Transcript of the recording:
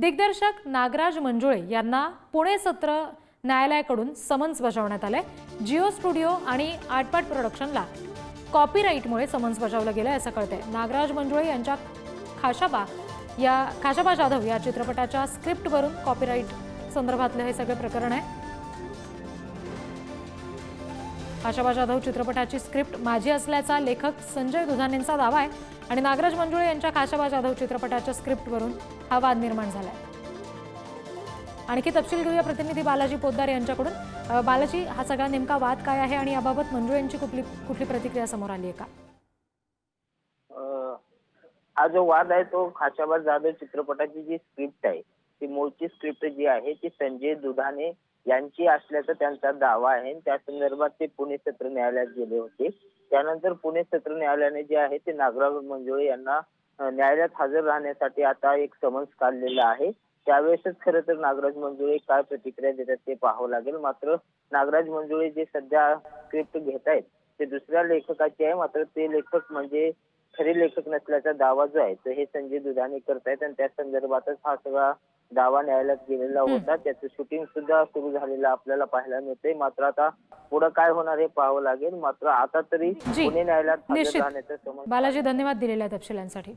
दिग्दर्शक नागराज मंजुळे यांना पुणे सत्र न्यायालयाकडून समन्स बजावण्यात आलंय. जिओ स्टुडिओ आणि आटपाट प्रोडक्शनला कॉपीराईटमुळे समन्स बजावलं गेलं असं कळतंय. नागराज मंजुळे यांच्या खाशाबा या खाशाबा जाधव या चित्रपटाच्या स्क्रिप्टवरून कॉपीराईट संदर्भातलं हे सगळं प्रकरण आहे. आशाबा जाधव चित्रपटाची स्क्रिप्ट माझी असल्याचा लेखक संजय दुधानेंचा दावा आहे आणि नागराज मंजुळे यांच्या खाशाबा जाधव चित्रपटाच्या स्क्रिप्टवरून हा वाद निर्माण झाला आहे आणखी तपशील घेऊया प्रतिनिधी बालाजी पोद्दार यांच्याकडून. बालाजी हा सगळा नेमका वाद काय आहे आणि याबाबत मंजुळे यांची कुठली कुठली प्रतिक्रिया समोर आली आहे का? हा जो वाद आहे तो खाशाबा जाधव चित्रपटाची जी स्क्रिप्ट आहे ती मूळची स्क्रिप्ट जी आहे ती संजय दुधाने यांची असल्याचा त्यांचा दावा आहे. त्या संदर्भात ते पुणे सत्र न्यायालयात गेले होते. त्यानंतर पुणे सत्र न्यायालयाने जे आहे ते नागराज मंजुळे यांना न्यायालयात हजर राहण्यासाठी आता एक समन्स काढलेला आहे. त्यावेळेसच खरं तर नागराज मंजुळे काय प्रतिक्रिया देतात ते पाहावं लागेल. मात्र नागराज मंजुळे जे सध्या स्क्रिप्ट घेत आहेत ते दुसऱ्या लेखकाचे आहे. मात्र ते लेखक म्हणजे खरे लेखक नसल्याचा दावा जो आहे तो हे संजय दुधाने करतायत. आणि त्या संदर्भातच हा सगळा दावा न्यायालयात गेलेला होता. त्याचं शूटिंग सुद्धा सुरू झालेलं आपल्याला पाहायला मिळतंय. मात्र आता पुढे काय होणार हे पाहावं लागेल. मात्र आता तरी पुणे न्यायालयात बालाजी धन्यवाद दिलेल्या तपशिलांसाठी.